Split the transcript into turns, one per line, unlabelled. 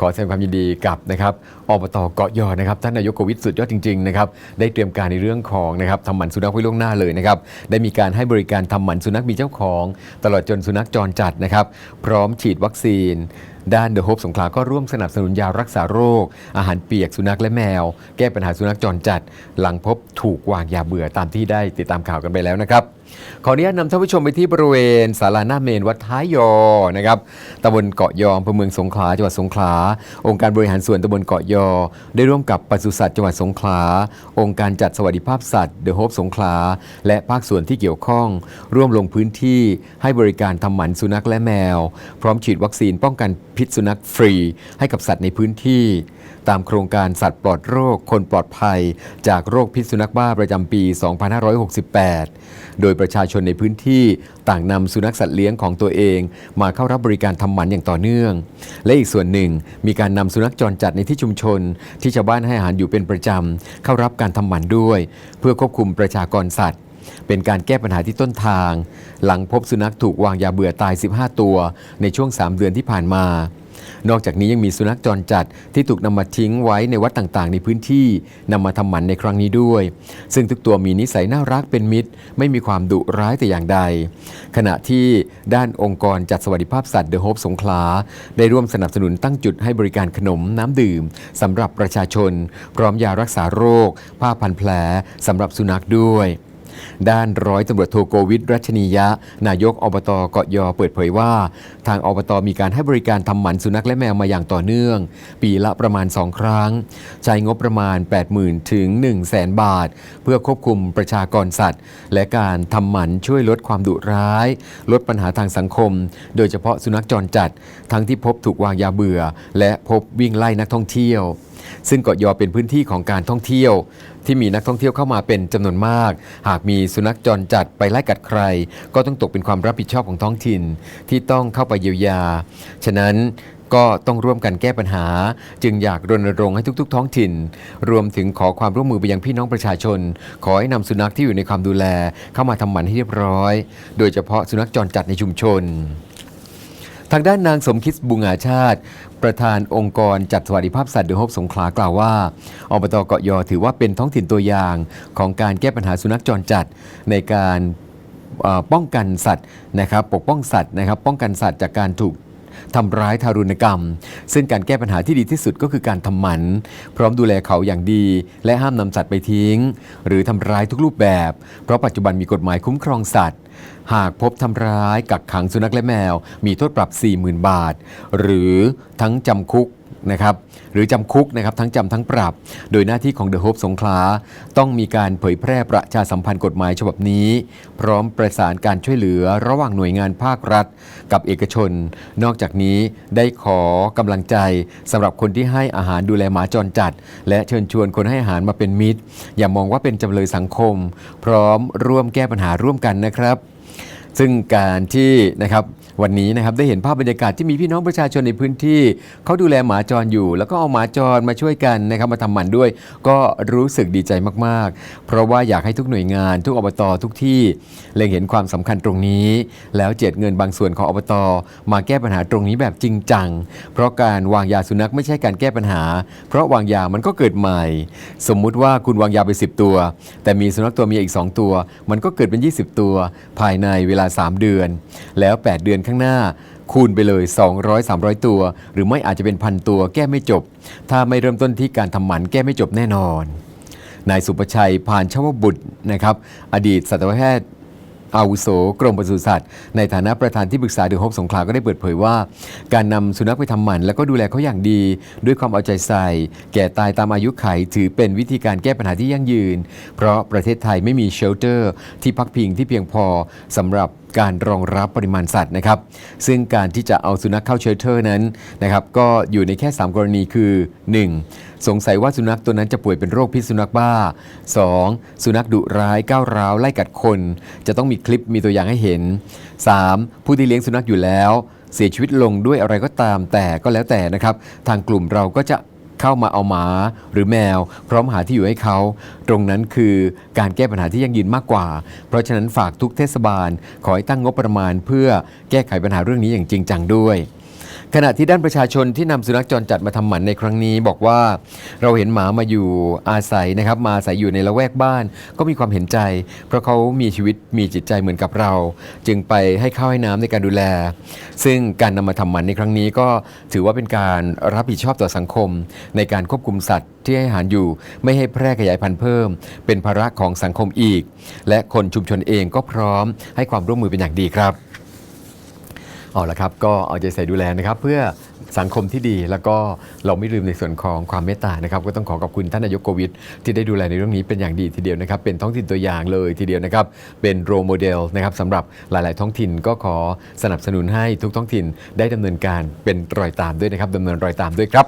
ขอแสดงความยินดีกับนะครับอบตเกาะยอนะครับท่านนายกโควิดสุดยอดจริงๆนะครับได้เตรียมการในเรื่องของนะครับทำหมันสุนัขไว้ล่วงหน้าเลยนะครับได้มีการให้บริการทำหมันสุนัขมีเจ้าของ ตลอดจนสุนัขจรจัดนะครับ พร้อมฉีดวัคซีน ด้านเดอะโฮปสงขลาก็ร่วมสนับสนุนยารักษาโรค อาหารเปียกสุนัขและแมว แก้ปัญหาสุนัขจรจัด หลังพบถูกวางยาเบื่อตามที่ได้ติดตามข่าวกันไปแล้วนะครับ ขออนุญาตนำท่านผู้ชมไปที่บริเวณศาลาหน้าเมนวัดท้ายยอนะครับตำบลเกาะยออำเภอเมืองสงขลาจังหวัดสงขลา องค์การบริหารส่วนตำบลเกาะยอ ได้ร่วมกับปศุสัตว์จังหวัดสงขลา องค์การจัดสวัสดิภาพสัตว์เดอะโฮปสงขลา และภาคส่วนที่เกี่ยวข้อง ร่วมลงพื้นที่ให้บริการทำหมันสุนัขและแมว พร้อมฉีดวัคซีนป้องกันพิษสุนัขฟรี ให้กับสัตว์ในพื้นที่ ตามโครงการสัตว์ปลอดโรค คนปลอดภัย จากโรคพิษสุนัขบ้าประจำปี 2568 โดยประชาชนในพื้นที่ต่างนำสุนัขสัตว์เลี้ยงของตัวเอง มาเข้ารับบริการทำหมันอย่างต่อเนื่อง และอีกส่วนหนึ่งมีการนำสุนัขจรจัดในที่ชุมชน ที่ชาวบ้านให้อาหารอยู่เป็นประจำเข้ารับการทำหมันด้วย เพื่อควบคุมประชากรสัตว์ เป็นการแก้ปัญหาที่ต้นทาง หลังพบสุนัขถูกวางยาเบื่อตาย 15 ตัว ในช่วง 3 เดือนที่ผ่านมา นอกจากนี้ยังมีสุนัขจรจัดที่ถูกนำมาทิ้งไว้ในวัดต่างๆ ในพื้นที่นำมาทำหมันในครั้งนี้ด้วย ซึ่งทุกตัวมีนิสัยน่ารักเป็นมิตร ไม่มีความดุร้ายแต่อย่างใด ขณะที่ด้านองค์กรจัดสวัสดิภาพสัตว์เดอะโฮปสงขลาได้ร่วมสนับสนุนตั้งจุดให้บริการขนมน้ำดื่มสำหรับประชาชน พร้อมยารักษาโรค ผ้าพันแผลสำหรับสุนัขด้วย ด้านร้อยตำรวจโทโกวิทรัชนียะ นายกอบตเกาะยอเปิดเผยว่า ทางอบตมีการให้บริการทำหมันสุนัขและแมวมาอย่างต่อเนื่อง ปีละประมาณ 2 ครั้ง ใช้งบประมาณ 80,000 ถึง 1 0 0 0 0แสนบาท เพื่อควบคุมประชากรสัตว์ และการทำหมันช่วยลดความดุร้าย ลดปัญหาทางสังคม โดยเฉพาะสุนัขจรจัด ทั้งที่พบถูกวางยาเบื่อ และพบวิ่งไล่นักท่องเที่ยว ซึ่งเกาะยอเป็นพื้นที่ของการท่องเที่ยว ที่มีนักท่องเที่ยวเข้ามาเป็นจำนวนมาก หากมีสุนัขจรจัดไปไล่กัดใคร ก็ต้องตกเป็นความรับผิดชอบของท้องถิ่น ที่ต้องเข้าไปเยียวยา ฉะนั้นก็ต้องร่วมกันแก้ปัญหา จึงอยากรณรงค์ให้ทุก ๆ ท้องถิ่น รวมถึงขอความร่วมมือไปยังพี่น้องประชาชน ขอให้นำสุนัขที่อยู่ในความดูแล เข้ามาทำหมันให้เรียบร้อย โดยเฉพาะสุนัขจรจัดในชุมชน ทางด้านนางสมคิดบุงอาชาติ ประธานองค์กรจัดสวัสดิภาพสัตว์เดอะโฮบสงขลากล่าวว่าอบตเกาะยอถือว่าเป็นท้องถิ่นตัวอย่างของการแก้ปัญหาสุนัขจรจัดในการป้องกันสัตว์นะครับปกป้องสัตว์นะครับป้องกันสัตว์จากการถูก ทำร้ายทารุณกรรม ซึ่งการแก้ปัญหาที่ดีที่สุดก็คือการทำหมัน พร้อมดูแลเขาอย่างดี และห้ามนำสัตว์ไปทิ้ง หรือทำร้ายทุกรูปแบบ เพราะปัจจุบันมีกฎหมายคุ้มครองสัตว์ หากพบทำร้ายกักขังสุนัขและแมว มีโทษปรับ 40,000 บาท หรือทั้งจำคุก นะครับหรือจำคุกนะครับทั้งจำทั้งปรับ โดยหน้าที่ของเดอะโฮปสงขลาต้องมีการเผยแพร่ประชาสัมพันธ์กฎหมายฉบับนี้ พร้อมประสานการช่วยเหลือระหว่างหน่วยงานภาครัฐ กับเอกชน นอกจากนี้ได้ขอกำลังใจสำหรับคนที่ให้อาหารดูแลหมาจรจัด และเชิญชวนคนให้อาหารมาเป็นมิตร อย่ามองว่าเป็นจำเลยสังคม พร้อมร่วมแก้ปัญหาร่วมกันนะครับ ซึ่งการที่นะครับ วันนี้นะครับได้เห็นภาพบรรยากาศที่มีพี่น้องประชาชนในพื้นที่เขาดูแลหมาจรอยู่ แล้วก็เอาหมาจรมาช่วยกันนะครับมาทำหมันด้วย ก็รู้สึกดีใจมากๆ เพราะว่าอยากให้ทุกหน่วยงานทุกอบตทุกที่เล็งเห็นความสำคัญตรงนี้ แล้วเจ็ดเงินบางส่วนของอบตมาแก้ปัญหาตรงนี้แบบจริงจัง เพราะการวางยาสุนัขไม่ใช่การแก้ปัญหา เพราะวางยามันก็เกิดใหม่ สมมุติว่าคุณวางยาไป 10 ตัว แต่มีสุนัขตัวเมียอีก 2 ตัว มันก็เกิดเป็น 20 ตัว ภายในเวลา 3 เดือน แล้ว 8 เดือนข้างหน้า คูณไปเลย 200 300 ตัว หรือไม่อาจจะเป็นพันตัวแก้ไม่จบ ถ้าไม่เริ่มต้นที่การทำหมันแก้ไม่จบแน่นอน นายสุประชัยพานชวบุตรนะครับอดีตสัตวแพทย์อาวุโสกรมปศุสัตว์ในฐานะประธานที่ปรึกษาเดือฮบสงขลาก็ได้เปิดเผยว่า การนำสุนัขไปทำหมัน แล้วก็ดูแลเขาอย่างดี ด้วยความเอาใจใส่ แก่ตายตามอายุไข ถือเป็นวิธีการแก้ปัญหาที่ยั่งยืน เพราะประเทศไทยไม่มีเชลเตอร์ ที่พักพิงที่เพียงพอสำหรับ การรองรับปริมาณสัตว์นะครับ ซึ่งการที่จะเอาสุนัขเข้าเชลเตอร์นั้นนะครับก็อยู่ในแค่ 3 กรณีคือ 1. สงสัยว่าสุนัขตัวนั้นจะป่วยเป็นโรคพิษสุนัขบ้า 2. สุนัขดุร้ายก้าวร้าวไล่กัดคน จะต้องมีคลิปมีตัวอย่างให้เห็น 3. ผู้ที่เลี้ยงสุนัขอยู่แล้ว เสียชีวิตลงด้วยอะไรก็ตามแต่ก็แล้วแต่นะครับ ทางกลุ่มเราก็จะ เข้ามาเอาหมาหรือแมว พร้อมหาที่อยู่ให้เขา ตรงนั้นคือการแก้ปัญหาที่ยั่งยืนมากกว่า เพราะฉะนั้นฝากทุกเทศบาล ขอให้ตั้งงบประมาณ เพื่อแก้ไขปัญหาเรื่องนี้อย่างจริงจังด้วย ขณะที่ด้านประชาชนที่นำสุนัขจรจัดมาทำหมันในครั้งนี้ บอกว่าเราเห็นหมามาอยู่อาศัยนะครับ มาอาศัยอยู่ในละแวกบ้าน ก็มีความเห็นใจ เพราะเขามีชีวิตมีจิตใจเหมือนกับเรา จึงไปให้ข้าวให้น้ำในการดูแล ซึ่งการนำมาทำหมันในครั้งนี้ก็ถือว่าเป็นการรับผิดชอบต่อสังคม ในการควบคุมสัตว์ที่ให้อาหารอยู่ไม่ให้แพร่ขยายพันธุ์เพิ่ม เป็นภาระของสังคมอีก และคนชุมชนเองก็พร้อมให้ความร่วมมือเป็นอย่างดีครับ เอาละครับ ก็เอาใจใส่ดูแลนะครับ เพื่อสังคมที่ดีแล้วก็เราไม่ลืมในส่วนของความเมตตานะครับ ก็ต้องขอขอบคุณท่านนายกโควิด ที่ได้ดูแลในเรื่องนี้เป็นอย่างดีทีเดียวนะครับ เป็นท้องถิ่นตัวอย่างเลยทีเดียวนะครับ เป็นโรโมเดลนะครับสำหรับหลาย ๆ ท้องถิ่นก็ขอสนับสนุนให้ทุกท้องถิ่นได้ดำเนินการเป็นรอยตามด้วยนะครับดำเนินรอยตามด้วยครับ